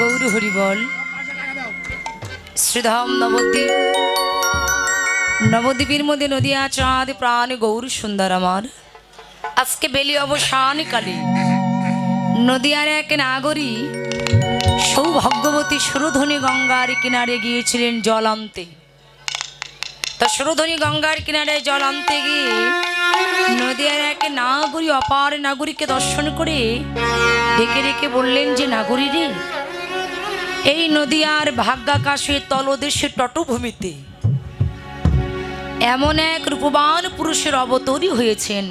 গৌর হরি বল। শ্রীধাম নবদ্বীপ। নবদ্বীপের মধ্যে নদিয়া, চাঁদ, প্রাণ, গৌর, সুন্দর আমার। আজকে বেলি অবসানকালে নদিয়ার এক নাগরী সৌভাগ্যবতী সুরধনী গঙ্গার কিনারে গিয়েছিলেন জল আনতে। তা সুরধনী গঙ্গার কিনারে জল আনতে গিয়ে নদিয়ার এক নাগরী, অপার নাগরীকে দর্শন করে ডেকে ডেকে বললেন যে, নাগরী রে এই নদীয়ার ভাগ্যাকাশে তলদেশে তটভূমিতে এমন এক রূপবান পুরুষের অবতরী হয়েছেন,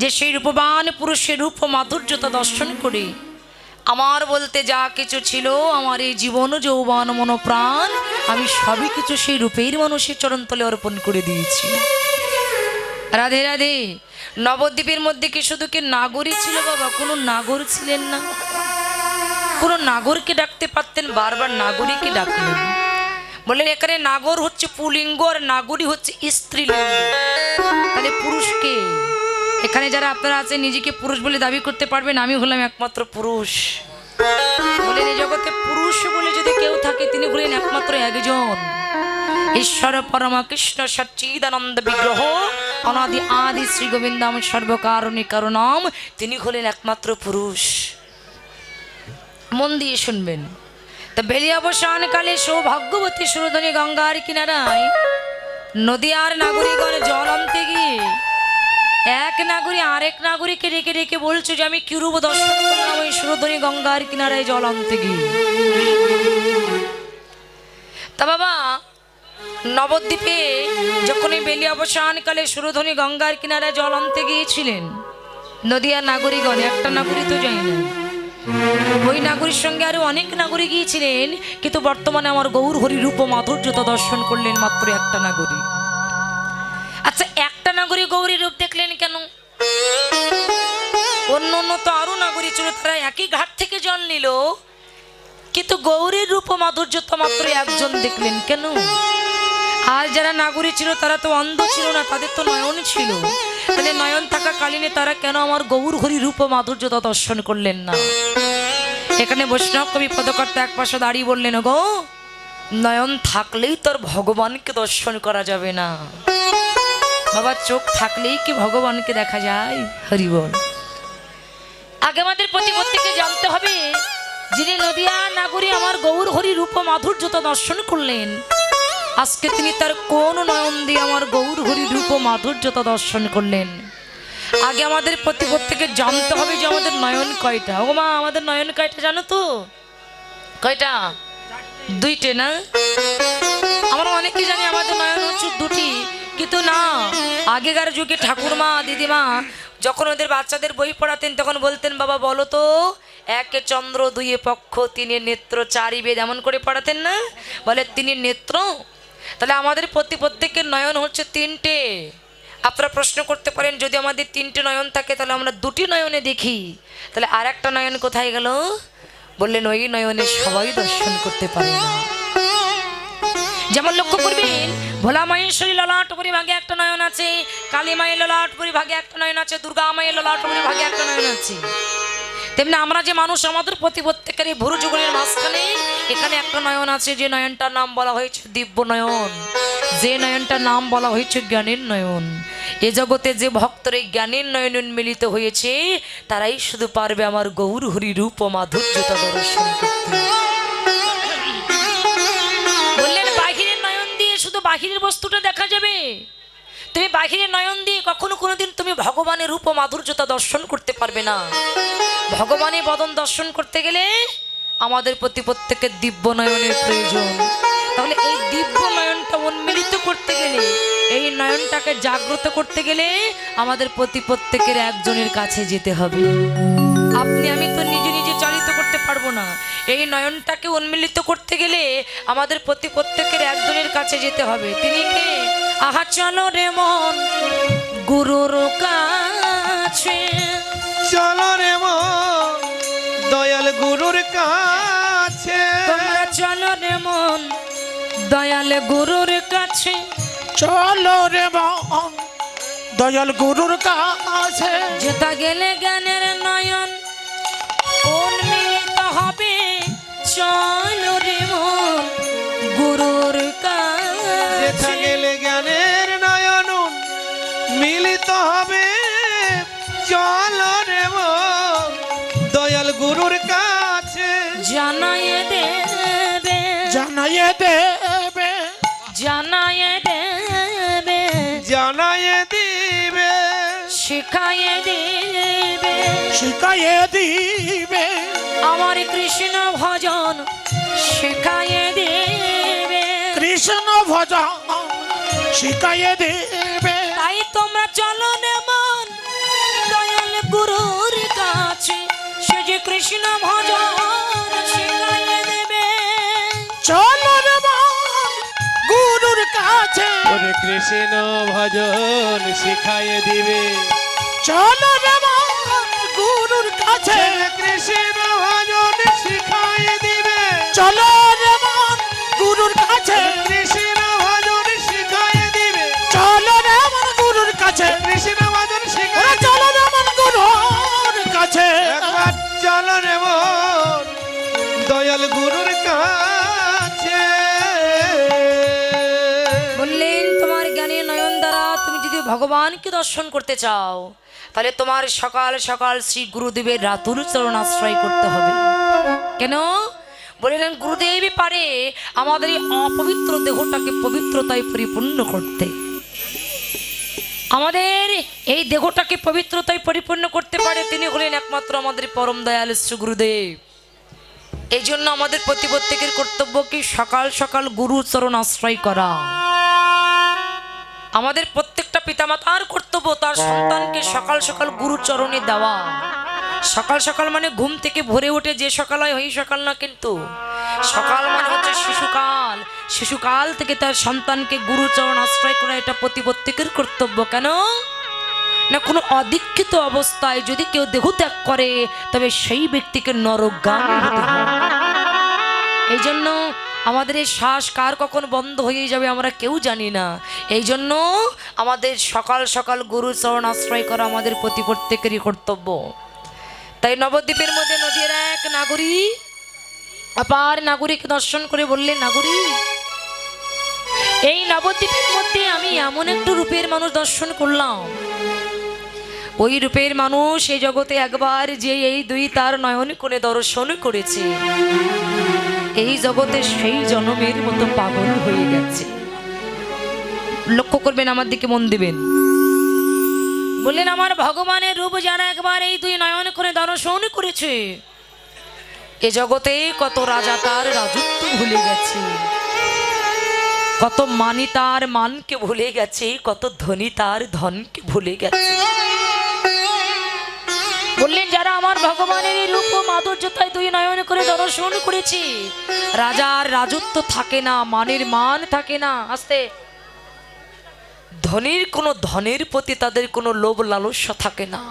যে সেই রূপবান পুরুষের রূপ মাধুর্যতা দর্শন করে আমার বলতে যা কিছু ছিল, আমার এই জীবন যৌবন মনোপ্রাণ, আমি সবই কিছু সেই রূপের মানুষের চরণতলে অর্পণ করে দিয়েছি। রাধে রাধে, নবদ্বীপের মধ্যে কি শুধু কি নাগরই ছিল বাবা? কোনো নাগর ছিলেন না। কোনো নাগরকে ডাকতে পারতেন, বারবার নাগরীকে ডাকলেন। বললেন, এখানে নাগর হচ্ছে পুলিঙ্গ আর নাগরী হচ্ছে স্ত্রীলিঙ্গ তাহলে পুরুষকে এখানে যারা আপনারা আছেন, নিজেকে পুরুষ বলে দাবি করতে পারবেন, আমি হলাম একমাত্র পুরুষ। বলেন এই জগতে পুরুষ বলে যদি কেউ থাকে, তিনি হলেন একমাত্র একজন। ঈশ্বর পরমা কৃষ্ণ সচ্চিদানন্দ বিগ্রহ, অনাদি আদি শ্রী গোবিন্দাম সর্বকারণী কারণম, তিনি হলেন একমাত্র পুরুষ। মন দিয়ে শুনবেন। তা বেলি অবসানকালে সৌভাগ্যবতী সুরধনী গঙ্গার কিনারায় নদীয়ার নাগরিকগণ জল আনতে গিয়ে এক নাগরী আরেক নাগরিককে রেখে রেখে বলছো যে, আমি কিরূপ দর্শন করলাম ওই সুরধনী গঙ্গার কিনারায় জল আনতে গিয়ে? তা বাবা, নবদ্বীপে যখন এই বেলি অবসানকালে সুরধনী গঙ্গার কিনারায় জল আনতে গিয়েছিলেন, নদীয়ার নাগরিকগণ, একটা নাগরিক তো যায় না ওই নাগরীর সঙ্গে আরও অনেক নাগরী গিয়েছিলেন, কিন্তু বর্তমানে আমার গৌর হরি রূপ ও মাধুর্যতা দর্শন করলেন মাত্র একটা নাগরী। আচ্ছা একটা নাগরী গৌরী রূপ দেখলেন কেন? অন্য অন্য তো আরও নাগরী ছিল, তারা একই ঘাট থেকে জল নিল, কিন্তু গৌরীর রূপ মাধুর্যতা মাত্র একজন দেখলেন কেন? আর যারা নাগরী ছিল, তারা তো অন্ধ ছিল না, তাদের তো নয়ন ছিল। তাহলে নয়ন থাকা কালীনে তারা কেন আমার গৌর হরি রূপ মাধুর্যতা দর্শন করলেন না? এখানে বৈষ্ণব কবি পদকর্তা এক পাশে দাঁড়িয়ে বললেন, গো, নয়ন থাকলেই তোর ভগবানকে দর্শন করা যাবে না। বাবা, চোখ থাকলেই কি ভগবানকে দেখা যায়? হরি বল। আগে আমাদের প্রতি প্রত্যেকে জানতে হবে, যিনি নদিয়া নাগরী আমার গৌর হরি রূপ মাধুর্যতা দর্শন করলেন। আজকে তিনি তার কোন নয়ন দিয়ে আমার গৌর হরি রূপ মাধুর্যতা দর্শন করলেন। আগে আমাদের প্রতি প্রত্যেকে জানতে হবে যে আমাদের নয়ন কয়টা। ও মা, আমাদের নয়ন কয়টা জানো তো? কয়টা? দুইটে না? আমরা অনেকে জানি আমাদের নয়ন হচ্ছে দুটি, কিন্তু না। আগেকার যুগে ঠাকুরমা, দিদিমা যখন ওদের বাচ্চাদের বই পড়াতেন, তখন বলতেন, বাবা, বলো তো, একে চন্দ্র দুইয়ে পক্ষ, তিনে নেত্র চারি বেদ এমন করে পড়াতেন না? বলে, তিনি নেত্র তাহলে আমাদের প্রতি প্রত্যেকের নয়ন হচ্ছে তিনটে। আপনারা প্রশ্ন করতে পারেন, যদি আমাদের তিনটে নয়ন থাকে, তাহলে আমরা দুটি নয়নে দেখি। তাহলে আর একটা নয়ন কোথায় গেল? বললেন, ওই নয়নে সবাই দর্শন করতে পারে যেমন লক্ষ্য করবেন, ভোলা মায়েশ্বরী ললাটপুরি ভাগে একটা নয়ন আছে, কালী মায়ের ললাটপুরি ভাগে একটা নয়ন আছে, দুর্গা মায়ের ললাটপুরি ভাগে একটা নয়ন আছে। তেমনি আমরা যে মানুষ আমাদের প্রতি প্রত্যেকের এই ভুরু যুগলের মাঝখানে, এখানে একটা নয়ন আছে, যে নয়নটার নাম বলা হয়েছে দিব্য নয়ন। যে নয়নটার নাম বলা হয়েছে জ্ঞানের নয়ন। এ জগতে যে ভক্তর এই জ্ঞানের নয়ন উন্মিলিত হয়েছে, তারাই শুধু পারবে আমার গৌর হরি রূপ ও মাধুর্যতা দর্শন বললেন, বাহিরের নয়ন দিয়ে শুধু বাহিরের বস্তুটা দেখা যাবে? তুমি বাহিরের নয়ন দিয়ে কখনো কোনোদিন তুমি ভগবানের রূপ মাধুর্যতা দর্শন করতে পারবে না। ভগবানের বদন দর্শন করতে গেলে আমাদের প্রতি প্রত্যেকের দিব্য নয়নের প্রয়োজন। তাহলে এই দিব্য নয়নটা উন্মিলিত করতে গেলে, এই নয়নটাকে জাগ্রত করতে গেলে আমাদের প্রতি প্রত্যেকের একজনের কাছে যেতে হবে। আপনি, আমি তো নিজে নিজে চালিত করতে পারব না। এই নয়নটাকে উন্মিলিত করতে গেলে আমাদের প্রতি প্রত্যেকের একজনের কাছে যেতে হবে। তিনি কে? আহা চলো রে মন গুরুর কাছে। চলো রে মন, দয়াল গুরুর কাছে। তোমরা চলো রে মন দয়াল গুরুর কাছে। চলো রে মন, দয়াল গুরুর কাছে। যেটা গেলে জ্ঞানের নয়ন উন্মিলিত হবে দেবে শিখাইয়ে দিবে। আমার কৃষ্ণ ভজন শিখাইয়ে দেবে। কৃষ্ণ ভজন শিখাইয়ে দেবে। তাই তোমরা চলো মন দয়াল গুরুর কাছে। সে যে কৃষ্ণ ভজন শিখাইয়ে দেবে। চলো রে মন গুরুর কাছে। ওরে কৃষ্ণ ভজন শিখাইয়ে দিবে। চলো রে মন গুরুর কাছে। কৃষ্ণ ভজন শিখাই দিবে। চলো রে মন গুরুর কাছে। তুমি ভগবানকে দর্শন করতে চাও, তাহলে তোমার সকাল সকাল শ্রী গুরুদেবের রাতুর চরণ আশ্রয় করতে হবে। কেন? বললেন গুরুদেবই পারে আমাদের এই অপবিত্র দেহটাকে পবিত্রতায় পরিপূর্ণ করতে। আমাদের এই দেহটাকে পবিত্রতায় পরিপূর্ণ করতে পারে তিনি হলেন একমাত্র আমাদের পরম দয়াল শ্রী গুরুদেব। এই জন্য আমাদের প্রতি প্রত্যেকের কর্তব্য কি সকাল সকাল গুরু চরণ আশ্রয় করা? আমাদের প্রত্যেকটা পিতামাতার কর্তব্য তার সন্তানকে সকাল সকাল গুরু চরণে দেওয়া। সকাল সকাল মানে ঘুম থেকে ভোরে উঠে যে সকাল হয়, ওই সকাল না কিন্তু। সকাল মানে হচ্ছে শিশুকাল। শিশুকাল থেকে তার সন্তানকে গুরু চরণ আশ্রয় করা এটা প্রতি প্রত্যেকের কর্তব্য কেন? না কোনো অদীক্ষিত অবস্থায় যদি কেউ দেহ ত্যাগ করে, তবে সেই ব্যক্তিকে হতে হয়। এই জন্য আমাদের এই শ্বাস কার কখন বন্ধ হয়ে যাবে আমরা কেউ জানি না। এই জন্য আমাদের সকাল সকাল গুরু চরণ আশ্রয় করা আমাদের প্রতি প্রত্যেকেরই কর্তব্য। তাই নবদ্বীপের মধ্যে নদীর এক নাগরিক আপার নাগরিক দর্শন করে বললেন নাগরিক এই নবদ্বীপের মধ্যে আমি এমন একটু রূপের মানুষ দর্শন করলাম। ওই রূপের মানুষ এই জগতে একবার যে এই দুই তার নয়ন করে দর্শন করেছে। এই জগতে সেই জনমের মতো পাগল হয়ে গেছে। লক্ষ্য করবেন, আমার দিকে মন দিবেন। বললেন, আমার ভগবানের রূপ যারা একবার এই দুই নয়ন করে দর্শন করেছে। এ জগতে কত রাজা তার রাজত্ব ভুলে গেছে। কত মানি তার মানকে ভুলে গেছে, কত ধনী তার ধনকে ভুলে গেছে। বললেন, যারা আমার ভগবানের রূপ মাধুর্যতায় দুই নয়ন করে দর্শন করেছি, রাজার রাজত্ব থাকে না, মানের মান থাকে না, আস্তে। ধনীর কোনো ধনের প্রতি তাদের কোনো লোভ লালস্য থাকে না।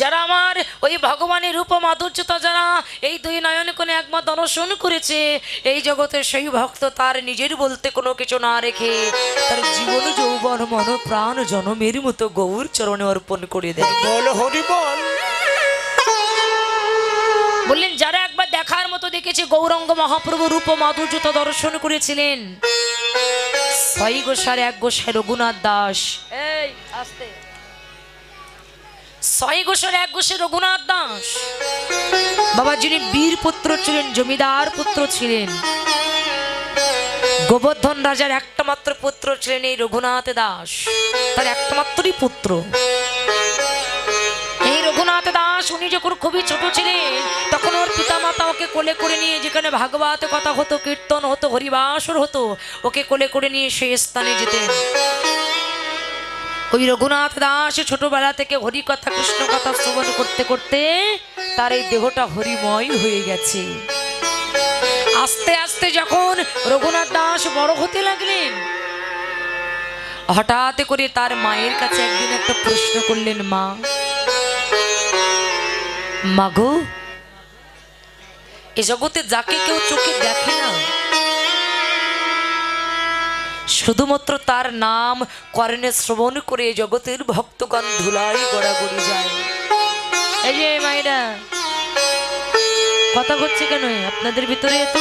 যারা আমার ওই ভগবানের রূপ মাধুর্যতা যারা এই দুই নয়ন কোণে একমত দর্শন করেছে এই জগতে সেই ভক্ত তার নিজের বলতে কোনো কিছু না রেখে তার জীবন যৌবন মন প্রাণ জনমের মতো গৌর চরণে অর্পণ করে দেয়। বল হরি বল। বললেন যারা একবার দেখার মতো দেখেছে গৌরঙ্গ মহাপ্রভু রূপ মাধুর্যতা দর্শন করেছিলেন ছয় গোসার এক গোসাই রঘুনাথ দাস। এই আস্তে। ছয় গোসার এক গোসে রঘুনাথ দাস। বাবা যিনি বীর পুত্র ছিলেন, জমিদার পুত্র ছিলেন, গোবর্ধন রাজার একটা মাত্র পুত্র ছিলেন এই রঘুনাথ দাস। তার একটা মাত্রই পুত্র। এই রঘুনাথ দাস উনি যখন খুবই ছোট ছিলেন, তখন ওর পিতা মাতা ওকে কোলে করে নিয়ে যেখানে ভাগবত কথা হতো, কীর্তন হতো, হরিবাসর হতো, ওকে কোলে করে নিয়ে সেই স্থানে যেতেন। ওই রঘুনাথ দাস ছোটবেলা থেকে হরি কথা কৃষ্ণ কথা শ্রবণ করতে করতে তার এই দেহটা হরিময় হয়ে গেছে। আস্তে আস্তে যখন রঘুনাথ দাস বড় হতে লাগলেন, হঠাৎ করে তার মায়ের কাছে একদিন একটা প্রশ্ন করলেন, মা মাগো এ জগতে যাকে কেউ চোখে দেখে না শুধুমাত্র তার নাম কর্ণে শ্রবণ করে জগতের ভক্তগণ ধুলাই গড়াগড়ি যায়। মায়েরা, কথা হচ্ছে কেন? আপনাদের ভিতরে এত?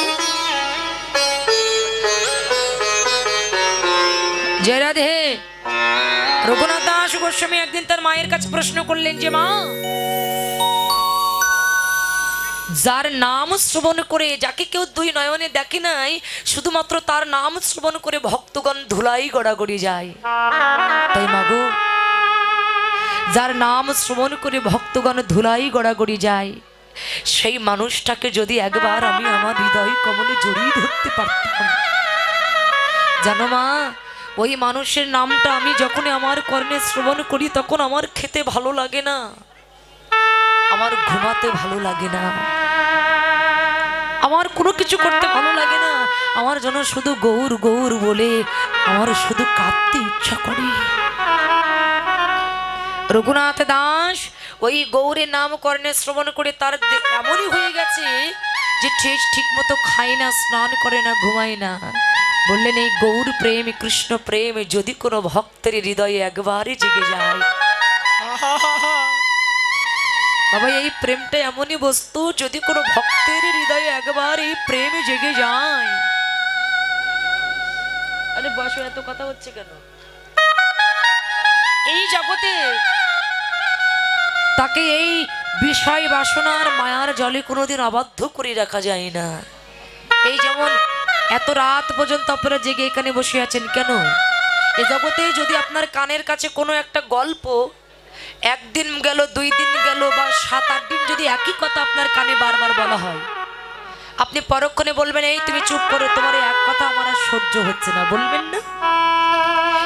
জয় রাধে। রঘুনাথ দাস গোস্বামী একদিন তার মায়ের কাছে প্রশ্ন করলেন যে মা যার নাম শ্রবণ করে, যাকে কেউ দুই নয়নে দেখে নাই, শুধুমাত্র তার নাম শ্রবণ করে ভক্তগণ ধুলাই গড়াগড়ি যায়। তাই মাগো যার নাম শ্রবণ করে ভক্তগণ ধুলাই গড়াগড়ি যায়, সেই মানুষটাকে যদি একবার আমি আমার হৃদয় কমলে জড়িয়ে ধরতে পারতাম। জানো মা, ওই মানুষের নামটা আমি যখনই আমার কর্ণে শ্রবণ করি, তখন আমার খেতে ভালো লাগে না। আমার ঘুমাতে ভালো লাগে না। আমার কোনো কিছু করতে ভালো লাগে না। আমার জন্য শুধু গৌর গৌর বলে, আমার শুধু কাঁদতে ইচ্ছা করে। রঘুনাথ দাস ওই গৌরের নাম কর্ণে শ্রবণ করে তার এমনই হয়ে গেছে যে ঠিক ঠিক মতো খায় না, স্নান করে না, ঘুমায় না। বললেন, এই গৌর প্রেম, কৃষ্ণ প্রেম, যদি কোনো ভক্তের হৃদয়ে একবারই জেগে যায় বাবা, এই প্রেমটা এমনই বস্তু, যদি কোনো ভক্তের হৃদয়ে একবার এই প্রেম জেগে যায়। আরে বসো, এত কথা হচ্ছে কেন? এই জগতে তাকে এই বিষয় বাসনার মায়ার জলে কোনোদিন আবদ্ধ করে রাখা যায় না। এই যেমন এত রাত পর্যন্ত আপনারা জেগে এখানে বসে আছেন কেন? এ জগতে যদি আপনার কানের কাছে কোনো একটা গল্প একদিন গেল, দুই দিন গেল বা সাত আট দিন যদি একই কথা আপনার কানে বারবার বলা হয়, আপনি পরক্ষণে বলবেন, এই তুমি চুপ করো, তোমার এক কথা আমার আর সহ্য হচ্ছে না। বলবেন না।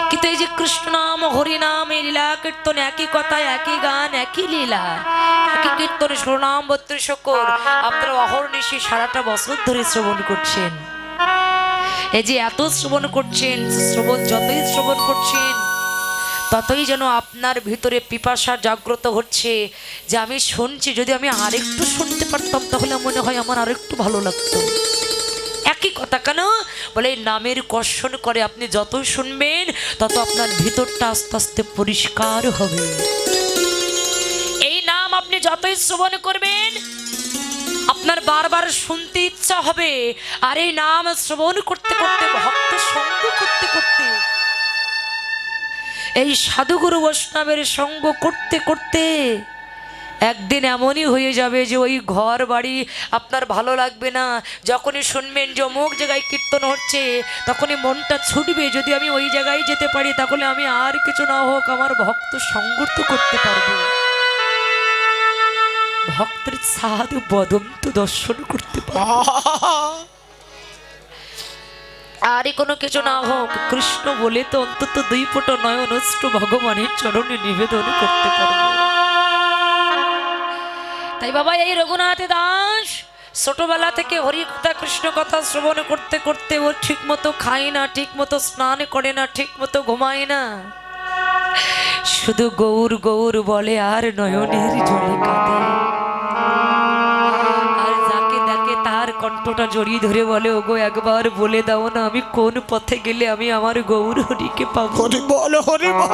কিন্তু এই যে কৃষ্ণ নাম, হরি নাম, এই লীলা কীর্তন, একই কথা, একই গান, একই লীলা, একই কীর্তন সুনাম বত্রিশ শকর আপনারা অহর্নিশি সারাটা বছর ধরে শ্রবণ করছেন। এই যে এত শ্রবণ করছেন, শ্রবণ, যতই শ্রবণ করছেন ততই যেন আপনার ভিতরে পিপাসা জাগ্রত হচ্ছে যে আমি শুনছি, যদি আমি আরেকটু শুনতে পারতাম তাহলে মনে হয় আমার আরেকটু ভালো লাগতো। একই কথা কেন? বলে, নামের কর্ষণ করে আপনি যত শুনবেন, তত আপনার ভিতরটা আস্তে আস্তে পরিষ্কার হবে। এই নাম আপনি যতই শ্রবণ করবেন, আপনার বারবার শুনতে ইচ্ছা হবে। আর এই নাম শ্রবণ করতে করতে, ভক্ত সঙ্গ করতে করতে এই সাধুগুরু বৈষ্ণবের সঙ্গ করতে করতে একদিন এমনই হয়ে যাবে যে ওই ঘর বাড়ি আপনার ভালো লাগবে না। যখনই শুনবেন যে অমুক জায়গায় কীর্তন হচ্ছে, তখনই মনটা ছুটবে। যদি আমি ওই জায়গায় যেতে পারি, তাহলে আমি আর কিছু না হোক আমার ভক্ত সংগত করতে পারব। ভক্তের সাধু বদন্ত দর্শন করতে পারব। আরই কোনো কিছু না হোক, কৃষ্ণ বলে তো অন্তত দুই ফোটো নয়ন অস্ত্র ভগবানের চরণে নিবেদন করতে পারব। তাই বাবা, এই রঘুনাথ দাস ছোটবেলা থেকে হরি কথা কৃষ্ণ কথা শ্রবণ করতে করতে ও ঠিক মতো খায় না ঠিক মতো স্নান করে না ঠিক মতো ঘুমায় না। শুধু গৌর গৌর বলে আর নয়নের জলে কাঁদে। কণ্ঠটা জড়িয়ে ধরে বলে ওগো একবার বলে দাও না আমি কোন পথে গেলে আমি আমার গৌর হরিকে পাবো? হরি বল হরি বল।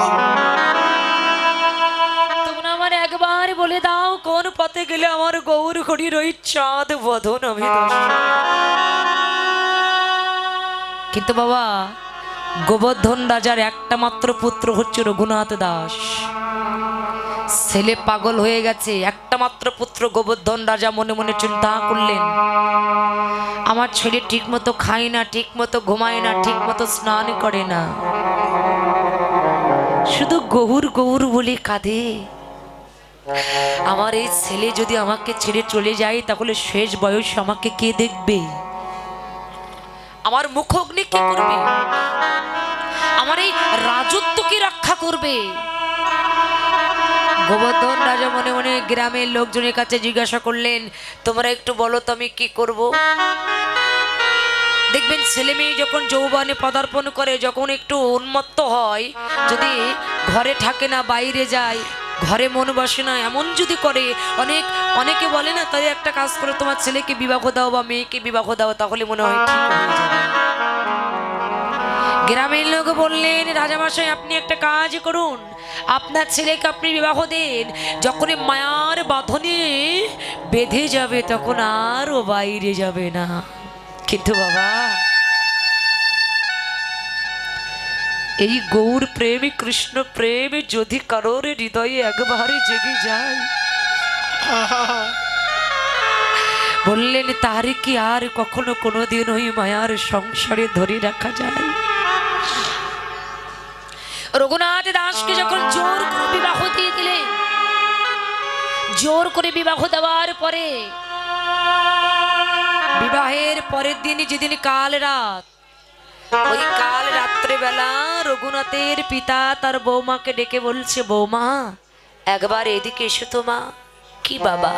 তোমরা আমার একবার বলে দাও কোন পথে গেলে আমার গৌর হরির ওই চাঁদ বধন আমি কিন্তু বাবা গোবর্ধন রাজার একটা মাত্র পুত্র হচ্ছে রঘুনাথ দাস। ছেলে পাগল হয়ে গেছে, একটা মাত্র পুত্র গোবর্ধন রাজা মনে মনে চিন্তা করলেন। আমার ছেলে ঠিক মতো খায় না ঠিক মতো ঘুমায় না ঠিক মতো স্নান করে না। শুধু গৌর গৌর বলে কাঁদে। আমার এই ছেলে যদি আমাকে ছেড়ে চলে যায়, তাহলে শেষ বয়স আমাকে কে দেখবে? আমার মুখগ্নি কে করবে? আমার এই রাজত্ব কি রক্ষা করবে? গোবর্ধন রাজা মনে মনে গ্রামের লোকজনের কাছে জিজ্ঞাসা করলেন, তোমরা একটু বলো তো আমি কি করব? দেখবেন ছেলে মেয়ে যখন যৌবনে পদার্পণ করে, যখন একটু উন্মত্ত হয়, যদি ঘরে থাকে না, বাইরে যায়, ঘরে মন বসে না, এমন যদি করে, অনেক, অনেকে বলে না, তাই একটা কাজ করে, তোমার ছেলেকে বিবাহ দাও বা মেয়েকে বিবাহ দাও, তাহলে মনে হয় ঠিক হয়ে যাবে। গ্রামের লোক বললেন, রাজামশাই, আপনি একটা কাজ করুন। আপনার ছেলেকে আপনি বিবাহ দেন। যখনই মায়ার বাঁধনে বেঁধে যাবে, তখন আর ও বাইরে যাবে না। কিন্তু বাবা, এই গৌর প্রেমী, কৃষ্ণ প্রেম যদি কারোর হৃদয়ে একবারে জেগে যায়, বললেন, তার কি আর কখনো কোনোদিন ওই মায়ার সংসারে ধরে রাখা যায়? রঘুনাথ দাসকে যখন জোর করে বিবাহ দিয়ে দিলেন, জোর করে বিবাহ দেওয়ার পরে, বিবাহের পরের দিন যেদিন কাল রাত ওই কাল রাত্রেবেলা রঘুনাথের পিতা তার বৌমাকে ডেকে বলছে, বৌমা, একবার এদিকে এসো তো মা, কি বাবা?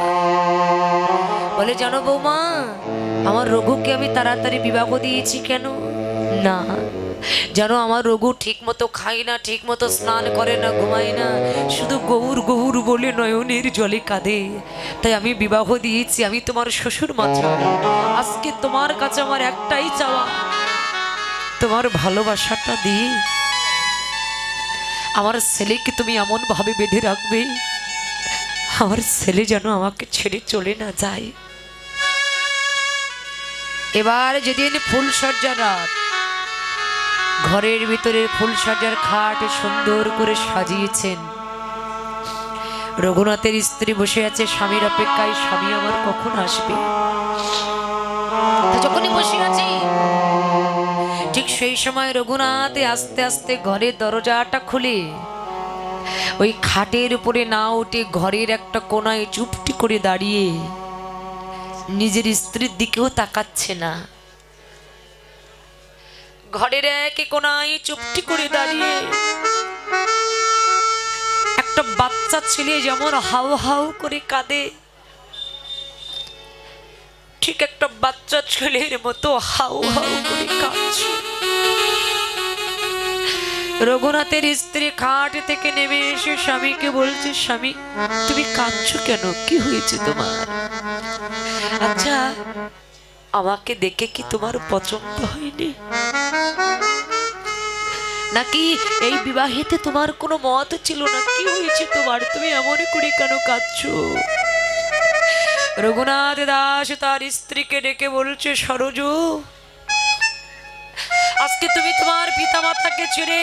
বলে, জানো বৌমা, আমার রঘুকে আমি তাড়াতাড়ি বিবাহ দিয়েছি কেন? না জানো আমার রঘু ঠিক মতো খায় না ঠিক মতো স্নান করে না, ঘুমায় না। শুধু গৌর গৌর বলে নয়নের জলে কাঁদে। তাই আমি বিবাহ দিয়েছি, আমি তোমার শ্বশুর মাত্র। আজকে তোমার কাছে আমার একটাই চাওয়া, তোমার ভালোবাসাটা দিয়ে আমার ছেলেকে তুমি এমন ভাবে বেঁধে রাখবে, আমার ছেলে যেন আমাকে ছেড়ে চলে না যায়। এবার যেদিন ফুল সজ্জা রাত ঘরের ভিতরে ফুল সাজার খাট সুন্দর করে সাজিয়েছেন। রঘুনাথের স্ত্রী বসে আছে, স্বামীর অপেক্ষায়, স্বামী আমার কখন আসবে? যখনই ঠিক সেই সময় রঘুনাথে আস্তে আস্তে ঘরের দরজাটা খুলে। ওই খাটের উপরে না উঠে ঘরের একটা কোনায় চুপটি করে দাঁড়িয়ে নিজের স্ত্রীর দিকেও তাকাচ্ছে না। ঘরের একে কোনায় চুপটি করে দাঁড়িয়ে। একটা বাচ্চা ছেলে যেমন হাউ হাউ করে কাঁদে, ঠিক একটা বাচ্চা ছেলের মতো হাউ হাউ করে কাঁদছে। রঘুনাথের স্ত্রী খাট থেকে নেমে এসে স্বামীকে বলছে, স্বামী, তুমি কাঁদছো কেন? কি হয়েছে তোমার? আচ্ছা আমাকে দেখে কি তোমার পছন্দ হয়নি? নাকি এই বিবাহেতে তোমার কোনো মত ছিল? না কি হয়েছে তোমার? তুমি এমন করে কেন কাঁদছো? রঘুনাথ দাস তার স্ত্রীকে ডেকে বলছে, সরজু, আজকে তুমি তোমার পিতা মাতাকে ছেড়ে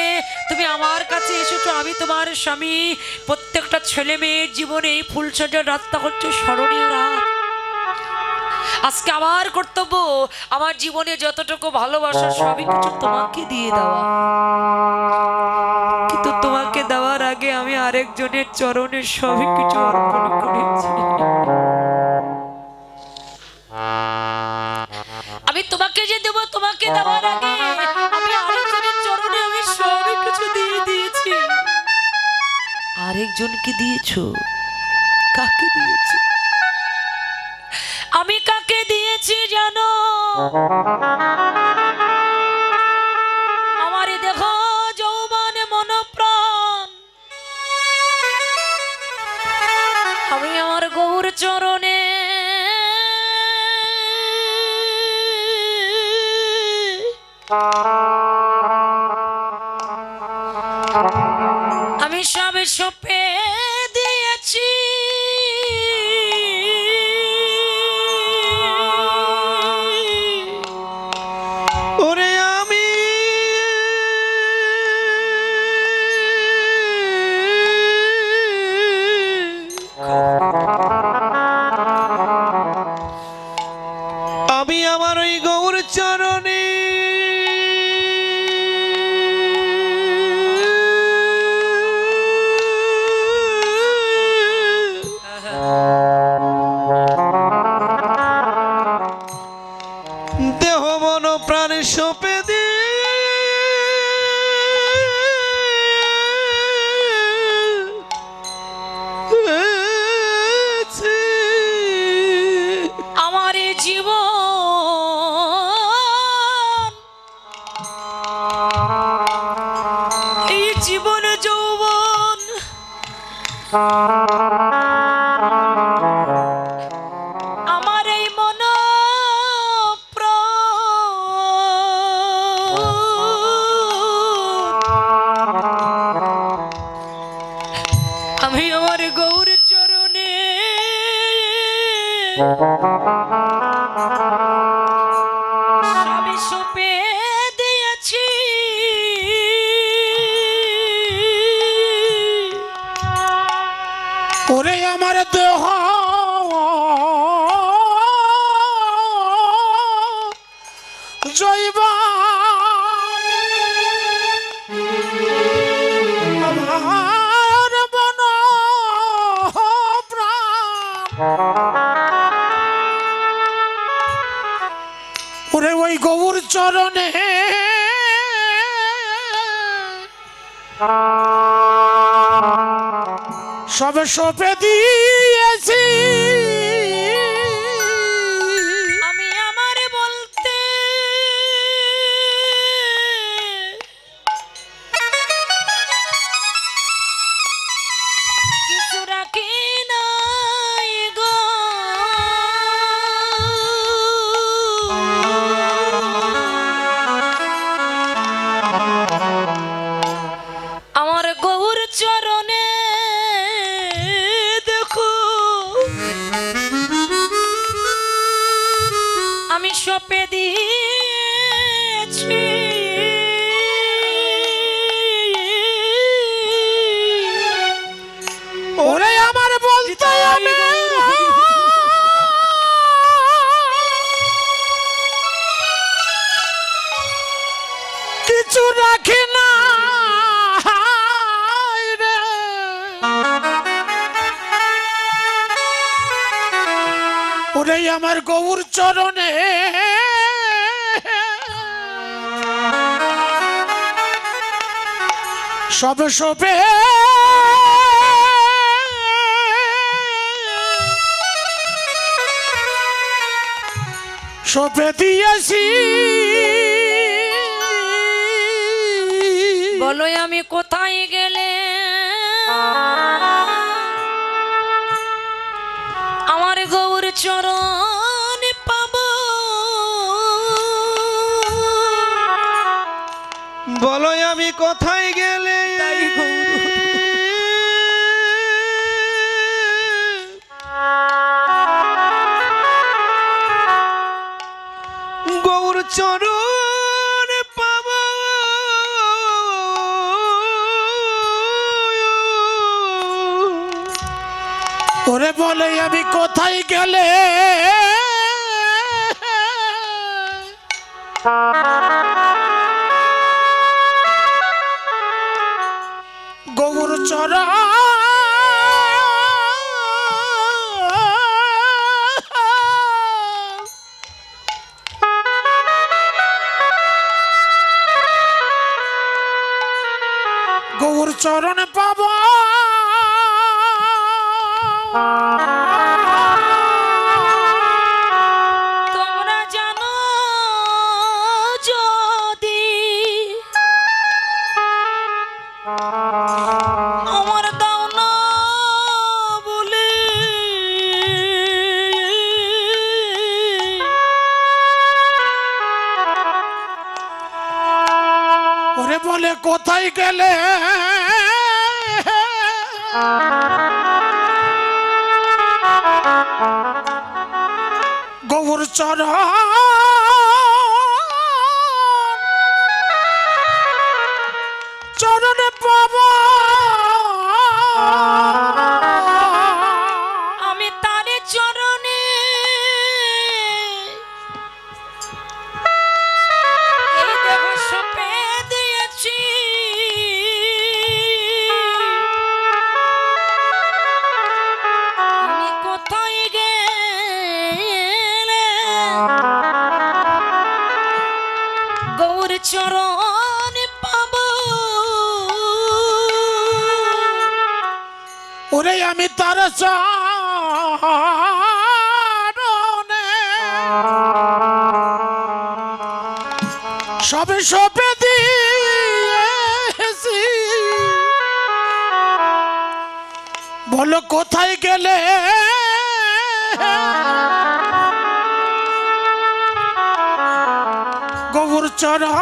তুমি আমার কাছে এসেছ। আমি তোমার স্বামী। প্রত্যেকটা ছেলে মেয়ের জীবনে এই ফুলসজ্জার রাতটা হচ্ছে স্মরণীয় রাত। আজকে আমার কর্তব্য, আমার জীবনে যতটুকু ভালোবাসা, সবই কিছু তোমাকে দিয়ে দেওয়া। কিন্তু তোমাকে দেওয়ার আগে আমি আরেকজনের চরণে সবই কিছু অর্পণ করেছি। আমি তোমাকে যে দেবো, তোমাকে দেওয়ার আগে আমি আরেকজনের চরণে আমি সবই কিছু দিয়ে দিয়েছি। আরেকজনকে দিয়েছ? কাকে দিয়েছ? আমি কাকে দিয়েছি জানো? আমার দেখো যৌবন মনপ্রাণ। আমি আমার গৌর চরণে সবই সবে সপে দিয়েছি। সব সবে। সবে দিয়েছি। বলো আমি কোথায় গেলে? আমার গৌর চরণ পাব। বলো আমি কোথায় আরে বলে আমি কোথায় গেলে? গৌর চরা গৌর চরণ পাব চরণ সবে সবে দিয়েছি। বলো কোথায় গেলে? গোবর চড়া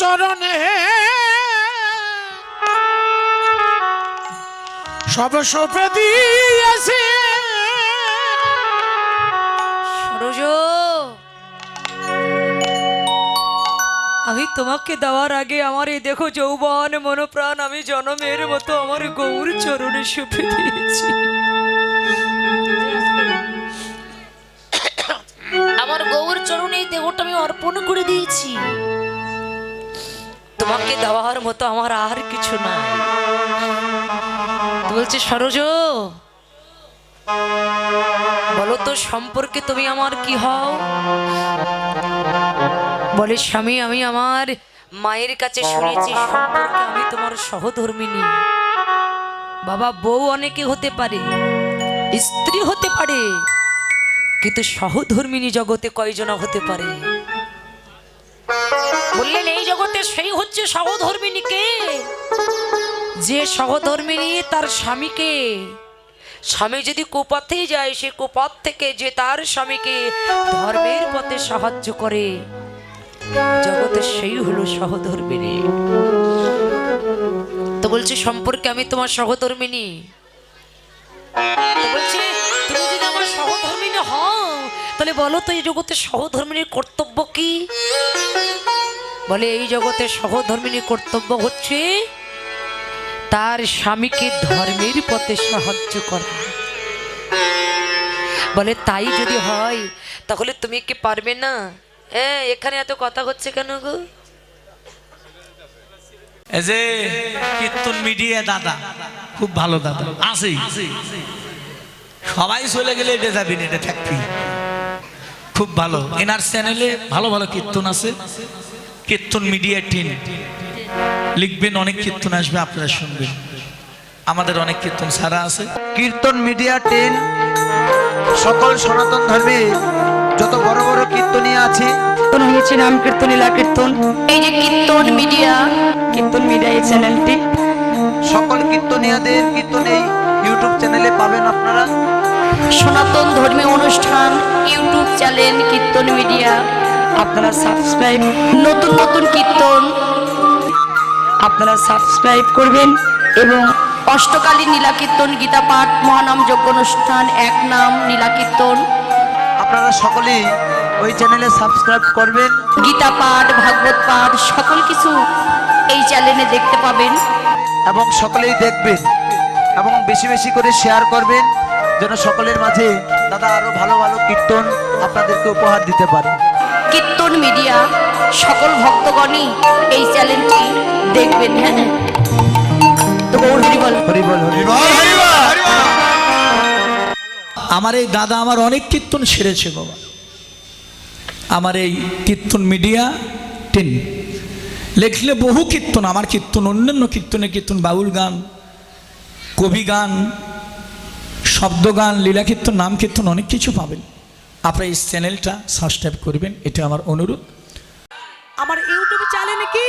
চরণে। সব সপে দিয়েছি। সরোজ আমি তোমাকে দেওয়ার আগে আমার এই দেখো যৌবন মনোপ্রাণ আমি জনমের মতো আমার গৌর চরণে সুপে দিয়েছি। আমার গৌর চরণে এই দেহটা আমি অর্পণ করে দিয়েছি। তোমাকে দেওয়ার মতো আমার আর কিছু নাই। বলছে, সরোজ, বলো তো, সম্পর্কে তুমি আমার কি হও? বলে, স্বামী, আমি আমার মায়ের কাছে শুনেছি, সম্পর্কে আমি তোমার সহধর্মিনী। বাবা, বউ অনেকে হতে পারে, স্ত্রী হতে পারে, কিন্তু সহধর্মিনী জগতে কয়জনা হতে পারে? বললেন, এই জগতে সেই হচ্ছে সহধর্মিনী কে? যে সহধর্মিনী তার স্বামীকে, স্বামী যদি কুপথে যায়, সে কুপথ থেকে যে তার স্বামীকে ধর্মের পথে সাহায্য করে। জগতে সেই হলো সহধর্মিনী। তো বলছে, সম্পর্কে আমি তোমার সহধর্মিনী? বলছে, তুমি যদি আমার সহধর্মিনী হও তাহলে বলো তো, এই জগতে সহধর্মিনীর কর্তব্য কি? বলে, এই জগতে সহধর্মিনীর কর্তব্য হচ্ছে তার স্বামীকে ধর্মের পথে সাহায্য করা। বলে, তাই যদি হয়, তাহলে তুমি কি পারবে না? হ্যাঁ এখানে এত কথা হচ্ছে কেন গো? যে কীর্তন মিডিয়া দাদা, খুব ভালো দাদা। সবাই চলে গেলে এটা যাবি না, এটা থাকবি খুব ভালো। এনার চ্যানেলে ভালো ভালো কীর্তন আছে। কীর্তন মিডিয়া টিন লিখবেন অনেক কীর্তন আসবে আপনারা শুনবেন। আমাদের অনেক কীর্তন সারা আছে। কীর্তন মিডিয়া টেন সকল সনাতন ধর্মে যত বড় বড় কীর্তনীয় আছে। হয়েছে নাম কীর্তন লীলা কীর্তন। এই যে কীর্তন মিডিয়া কীর্তন মিডিয়া এই চ্যানেলটি। সকল কীর্তনীয়দের কীর্তন এই ইউটিউব চ্যানেলে পাবেন আপনারা। সনাতন ধর্মীয় অনুষ্ঠান ইউটিউব চ্যানেল কীর্তন মিডিয়া। আপনারা সাবস্ক্রাইব নতুন নতুন কীর্তন আপনারা সাবস্ক্রাইব করবেন এবং অষ্টকালী নীলা কীর্তন গীতা পাঠ মহানাম যজ্ঞ অনুষ্ঠান এক নাম নীলা কীর্তন। আপনারা সকলেই ওই চ্যানেলে সাবস্ক্রাইব করবেন। গীতা পাঠ ভাগবত পাঠ সকল কিছু এই চ্যানেলে দেখতে পাবেন। এবং সকলেই দেখবেন এবং বেশি বেশি করে শেয়ার করবেন। যেন সকলের মাঝে দাদা আরও ভালো ভালো কীর্তন আপনাদেরকে উপহার দিতে পারে। কীর্তন মিডিয়া সকল ভক্তগণই এই চ্যানেলটি দেখবেন হ্যাঁ। তো গৌর হরি বল। হরি বল হরি আমার এই দাদা আমার অনেক কীর্তন সেরেছে বাবা। আমার এই কীর্তন মিডিয়া টেন। লেখলে বহু কীর্তন আমার কীর্তন অন্যান্য কীর্তনের কীর্তন বাউল গান কবি গান শব্দ গান লীলা কীর্তন নাম কীর্তন অনেক কিছু পাবেন। আপনার এই চ্যানেলটা সাবস্ক্রাইব করবেন এটা আমার অনুরোধ। আমার ইউটিউব চ্যানেল কি?